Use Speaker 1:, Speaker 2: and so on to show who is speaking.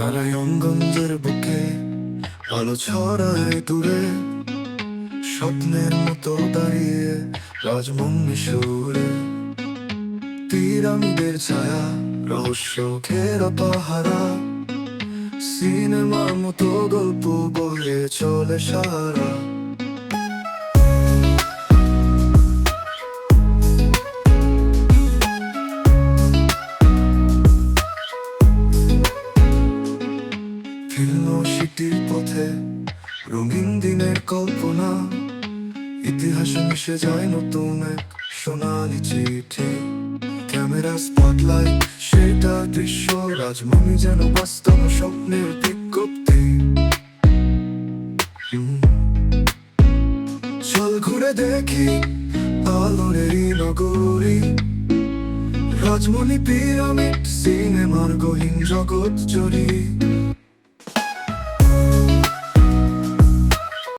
Speaker 1: নারায়ণগঞ্জের বুকে আলো ছড়ায় দূরে, স্বপ্নের মতো দাঁড়িয়ে রাজমন্দি সুরে। তীরাঙ্গের ছায়া, রহস্য ঘেরা পাহারা সিনেমার মতো গল্প বলে চলে সারা। ফিল্ম সিটির পথে রঙিন দিনের কল্পনা। ইতিহাসে মিশে যায় নতুন এক সোনালি চিঠি। ক্যামেরা স্পটলাইট, সেটা দৃশ্য। রাজমণি যেন বাস্তব স্বপ্নের বিজ্ঞপ্তি। চল ঘুরে দেখি আলোরেরই নগরী। রাজমণি পিরামিড, সিনেমার গহীন জগৎ জড়ি